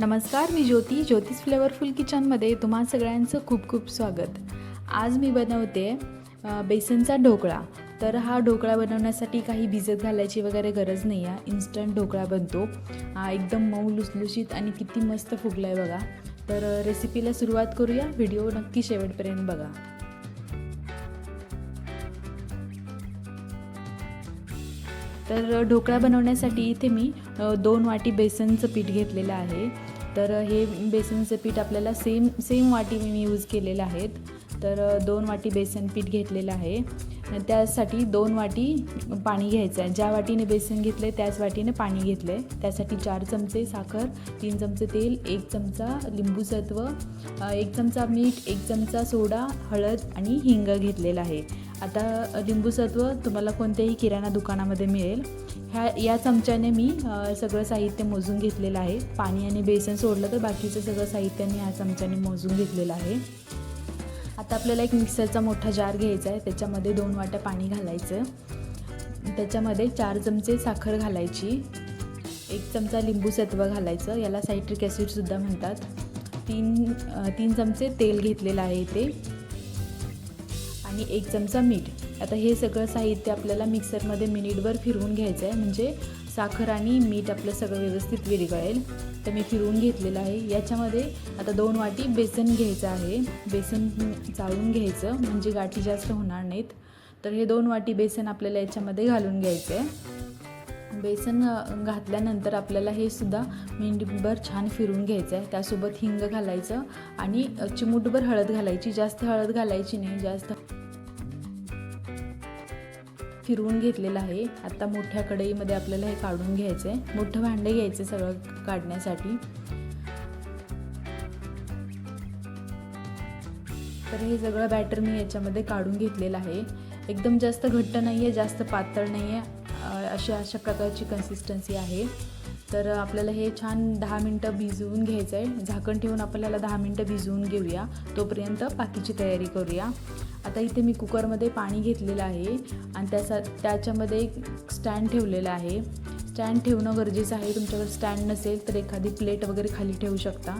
नमस्कार मी ज्योती. ज्योतिष फ्लेवरफुल किचनमध्ये तुम्हा सगळ्यांचं खूप खूप स्वागत. आज मी बनवते बेसनचा ढोकळा. तर हा ढोकळा बनवण्यासाठी काही भिजत घालायची वगैरे गरज नाही आहे इन्स्टंट ढोकळा बनतो. एकदम मऊ लुसलुशीत आणि किती मस्त फुगला आहे बघा. तर रेसिपीला सुरुवात करूया. व्हिडिओ नक्की शेवटपर्यंत बघा. तर ढोकळा बनवण्यासाठी इथे मी दोन वाटी बेसनचं पीठ घेतलेलं आहे. तर हे बेसनचं पीठ आपल्याला सेम सेम वाटी मी यूज केलेलं आहेत. तर दोन वाटी बेसन पीठ घेतलेलं आहे. त्यासाठी दोन वाटी पाणी घ्यायचं आहे. ज्या वाटीने बेसन घेतलं आहे त्याच वाटीने पाणी घेतलं आहे त्यासाठी चार चमचे साखर तीन चमचे तेल एक चमचा लिंबूसत्व एक चमचा मीठ एक चमचा सोडा हळद आणि हिंग घेतलेला आहे. आता लिंबूसत्व तुम्हाला कोणत्याही किराणा दुकानामध्ये मिळेल. ह्या या चमच्याने मी सगळं साहित्य मोजून घेतलेलं आहे. पाणी आणि बेसन सोडलं तर बाकीचं सगळं साहित्य मी ह्या चमच्याने मोजून घेतलेलं आहे. आता आपल्याला एक मिक्सरचा मोठा जार घ्यायचा आहे. त्याच्यामध्ये दोन वाट्या पाणी घालायचं. त्याच्यामध्ये चार चमचे साखर घालायची. एक चमचा लिंबू सत्व घालायचं. याला सायट्रिक ॲसिडसुद्धा म्हणतात. तीन तीन चमचे तेल घेतलेलं आहे इथे. आणि एक चमचा मीठ. आता हे सगळं साहित्य आपल्याला मिक्सरमध्ये मिनिटभर फिरवून घ्यायचं आहे. म्हणजे साखर आणि मीठ आपलं सगळं व्यवस्थित विरघळेल. तर मी फिरवून घेतलेलं आहे. याच्यामध्ये आता दोन वाटी बेसन घ्यायचं आहे. बेसन चाळून घ्यायचं म्हणजे गाठी जास्त होणार नाहीत. तर हे दोन वाटी बेसन आपल्याला याच्यामध्ये घालून घ्यायचं आहे बेसन घातल्यानंतर आपल्याला हे सुद्धा मिनिटभर छान फिरून घ्यायचं आहे त्यासोबत हिंग घालायचं आणि चिमूटभर हळद घालायची. जास्त हळद घालायची नाही जास्त फिरवून घेतलेलं आहे. आता मोठ्या कढईमध्ये आपल्याला हे काढून घ्यायचं आहे. मोठं भांडं घ्यायचं सगळं काढण्यासाठी. तर हे सगळं बॅटर मी याच्यामध्ये काढून घेतलेलं आहे. एकदम जास्त घट्ट नाही आहे जास्त पातळ नाही आहे अशा अशा प्रकारची कन्सिस्टन्सी आहे. तर आपल्याला हे छान दहा मिनटं भिजवून घ्यायचं आहे. झाकण ठेवून आपल्याला दहा मिनटं भिजवून घेऊया. तोपर्यंत बाकीची तयारी करूया. आता इथे मी कुकरमध्ये पाणी घेतलेलं आहे. आणि त्याचा त्याच्यामध्ये एक स्टँड ठेवलेलं आहे. स्टँड ठेवणं गरजेचं आहे. तुमच्याकडे स्टँड नसेल तर एखादी प्लेट वगैरे खाली ठेवू शकता.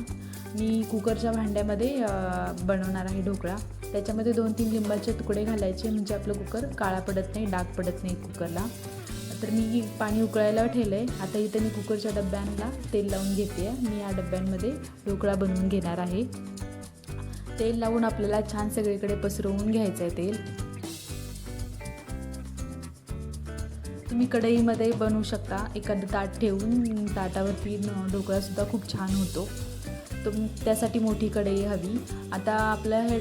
मी कुकरच्या भांड्यामध्ये बनवणार आहे ढोकळा. त्याच्यामध्ये दोन तीन लिंबाचे तुकडे घालायचे. म्हणजे आपलं कुकर काळा पडत नाही डाग पडत नाही कुकरला. तर मी पाणी उकळायला ठेवलं आहे आता इथे मी कुकरच्या डब्यांना तेल लावून घेते मी या डब्यांमध्ये ढोकळा बनवून घेणार आहे. तेल लावून आपल्याला छान सगळीकडे पसरवून घ्यायचं आहे तेल. तुम्ही कढईमध्ये बनवू शकता. एखादं ताट ठेवून ताटावरती ढोकळासुद्धा खूप छान होतो. तर त्यासाठी मोठी कढई हवी. आता आपलं हे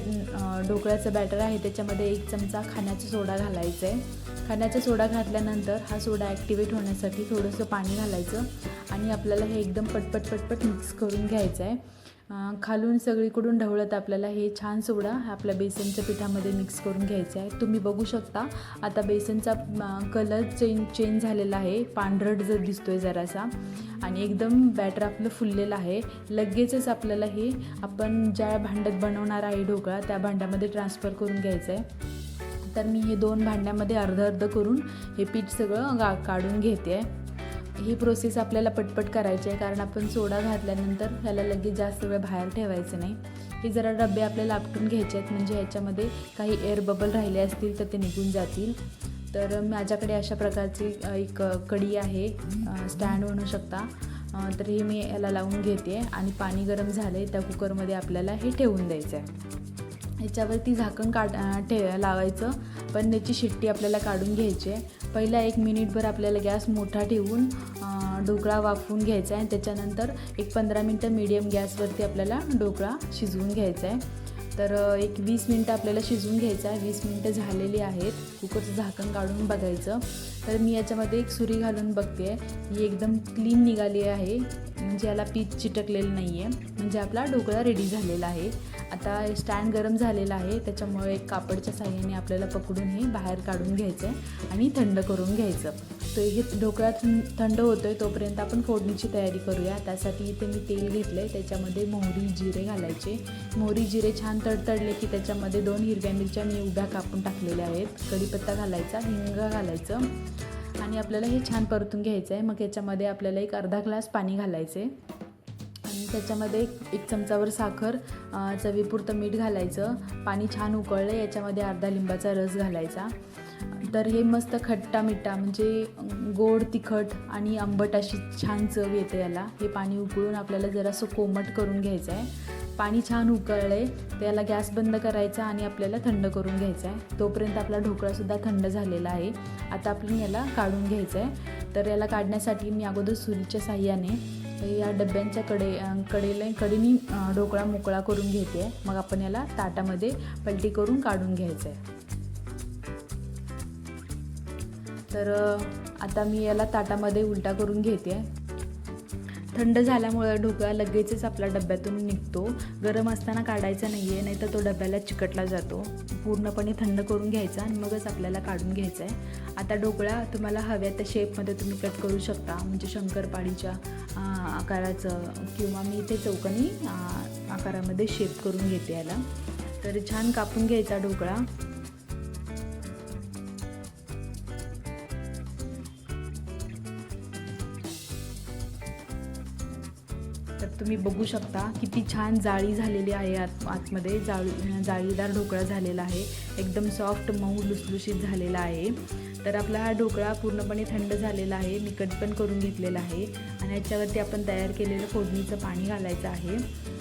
ढोकळ्याचं बॅटर आहे त्याच्यामध्ये एक चमचा खाण्याचा सोडा घालायचा आहे खाण्याचा सोडा घातल्यानंतर हा सोडा ॲक्टिवेट होण्यासाठी थोडंसं पाणी घालायचं आणि आपल्याला हे एकदम पटपट पटपट मिक्स करून घ्यायचं आहे खालून सगळीकडून ढवळत आपल्याला हे छान सोडा आपल्या बेसनच्या पिठामध्ये मिक्स करून घ्यायचं आहे. तुम्ही बघू शकता आता बेसनचा कलर चेंज चेंज झालेला आहे. पांढरट जर दिसतो आहे जरासा आणि एकदम बॅटर आपलं फुललेलं आहे. लगेचच आपल्याला हे आपण ज्या भांड्यात बनवणार आहे ढोकळा त्या भांड्यामध्ये ट्रान्सफर करून घ्यायचं आहे. तर मी हे दोन भांड्यामध्ये अर्ध अर्ध करून हे पीठ सगळं गा काढून घेते आहे. ही प्रोसेस आपल्याला पटपट करायची आहे कारण आपण सोडा घातल्यानंतर ह्याला लगेच जास्त वेळ बाहेर ठेवायचं नाही. हे जरा डबे आपल्याला आपटून घ्यायचे आहेत म्हणजे ह्याच्यामध्ये काही एअर बबल राहिले असतील तर ते निघून जातील. तर माझ्याकडे अशा प्रकारची एक कढी आहे स्टँड म्हणू शकता. तर हे मी याला लावून घेते आणि पाणी गरम झालं आहे त्या कुकरमध्ये आपल्याला हे ठेवून द्यायचं आहे. ह्याच्यावरती झाकण काढ ठे लावायचं पण त्याची शिट्टी आपल्याला काढून घ्यायची आहे. पहिला एक मिनिटभर आपल्याला गॅस मोठा ठेवून ढोकळा वाफवून घ्यायचा आहे. त्याच्यानंतर एक पंधरा मिनटं मिडियम गॅसवरती आपल्याला ढोकळा शिजवून घ्यायचा आहे. तर एक वीस मिनटं आपल्याला शिजवून घ्यायचं आहे. वीस मिनटं झालेली आहेत. कुकरचं झाकण काढून बघायचं. तर मी याच्यामध्ये एक सुरी घालून बघते. आहे ही एकदम क्लीन निघाली आहे. म्हणजे याला पीठ चिटकलेलं नाही आहे म्हणजे आपला ढोकळा रेडी झालेला आहे. आता स्टँड गरम झालेला आहे त्याच्यामुळे एक कापडच्या साह्याने आपल्याला पकडून हे बाहेर काढून घ्यायचं आहे आणि थंड करून घ्यायचं तर हे ढोकळा थंड होतो आहे तोपर्यंत आपण फोडणीची तयारी करूया. त्यासाठी इथे मी तेल घेतलं आहे त्याच्यामध्ये मोहरी जिरे घालायचे. मोहरी जिरे छान तडतडले की त्याच्यामध्ये दोन हिरव्या मिरच्या मी उभ्या कापून टाकलेल्या आहेत. कढीपत्ता घालायचा हिंग घालायचं आणि आपल्याला हे छान परतून घ्यायचं आहे. मग याच्यामध्ये आपल्याला एक अर्धा ग्लास पाणी घालायचं आहे त्याच्यामध्ये एक चमचावर साखर चवीपुरतं मीठ घालायचं पाणी छान उकळलं याच्यामध्ये अर्धा लिंबाचा रस घालायचा. तर हे मस्त खट्टा मिठा म्हणजे गोड तिखट आणि आंबट अशी छान चव येते याला. हे पाणी उकळून आपल्याला जरासं कोमट करून घ्यायचं आहे. पाणी छान उकळलं आहे त्याला गॅस बंद करायचा आणि आपल्याला थंड करून घ्यायचा आहे. तोपर्यंत आपला ढोकळासुद्धा थंड झालेला आहे. आता आपण याला काढून घ्यायचं आहे. तर याला काढण्यासाठी मी अगोदर सुरीच्या साह्याने या डब्यांच्या कडे कडेला कडेनी ढोकळा मोकळा करून घेते. आहे मग आपण याला ताटामध्ये पलटी करून काढून घ्यायचं आहे तर आता मी याला ताटामध्ये उलटा करून घेते. आहे थंड झाल्यामुळे ढोकळा लगेचच आपला डब्यातून निघतो. गरम असताना काढायचा नाही आहे नाही तर तो डब्याला चिकटला जातो. पूर्णपणे थंड करून घ्यायचा आणि मगच आपल्याला काढून घ्यायचा आहे आता ढोकळा तुम्हाला हव्या त्या शेपमध्ये तुम्ही कट करू शकता. म्हणजे शंकरपाळीच्या आकाराचं किंवा मी इथे चौकनी आकारामध्ये शेप करून घेते याला. तर छान कापून घ्यायचा ढोकळा. तर तुम्ही बघू शकता किती छान जाळी झालेली आहे आत आतमध्ये. जाळी जाळीदार ढोकळा झालेला आहे. एकदम सॉफ्ट मऊ लुसलुशीत झालेला आहे. तर आपला हा ढोकळा पूर्णपणे थंड झालेला आहे. मी कट पण करून घेतलेला आहे. आणि याच्यावरती आपण तयार केलेलं फोडणीचं पाणी घालायचं आहे.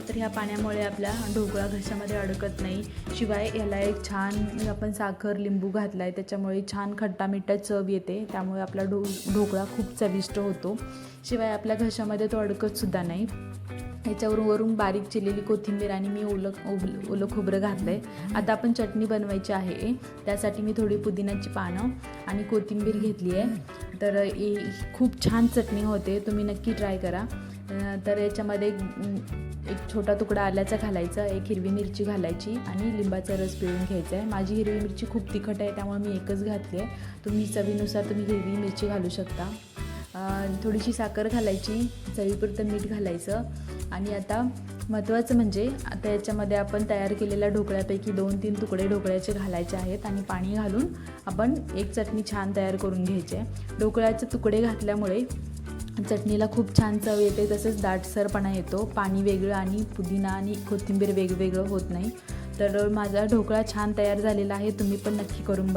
तर ह्या पाण्यामुळे आपला ढोकळा घशामध्ये अडकत नाही. शिवाय याला एक छान आपण साखर लिंबू घातला आहे त्याच्यामुळे छान खट्टा मिठा चव येते. त्यामुळे आपला ढो ढोकळा खूप चविष्ट होतो. शिवाय आपल्या घशामध्ये तो अडकतसुद्धा नाही. याच्यावरून वरून बारीक चिरलेली कोथिंबीर आणि मी ओलं ओलं ओलं खोबरं घातलं आहे आता आपण चटणी बनवायची आहे. त्यासाठी मी थोडी पुदिन्याची पानं आणि कोथिंबीर घेतली आहे. तर ही खूप छान चटणी होते. तुम्ही नक्की ट्राय करा. तर याच्यामध्ये एक एक छोटा तुकडा आल्याचा घालायचा एक हिरवी मिरची घालायची आणि लिंबाचा रस पिळून घ्यायचा आहे. माझी हिरवी मिरची खूप तिखट आहे त्यामुळे मी एकच घातली आहे. तुम्ही चवीनुसार तुम्ही हिरवी मिरची घालू शकता. थोडीशी साखर घालायची चवीपुरतं मीठ घालायचं. आणि आता महत्त्वाचं म्हणजे आता याच्यामध्ये आपण तयार केलेल्या ढोकळ्यापैकी दोन तीन तुकडे ढोकळ्याचे घालायचे आहेत आणि पाणी घालून आपण एक चटणी छान तयार करून घ्यायची आहे. ढोकळ्याचे तुकडे घातल्यामुळे चटणीला खूप छान चव येते तसंच दाटसरपणा येतो. पाणी वेगळं आणि पुदिना आणि कोथिंबीर वेगवेगळं होत नाही. तर माझा ढोकळा छान तयार झालेला आहे तुम्ही पण नक्की करून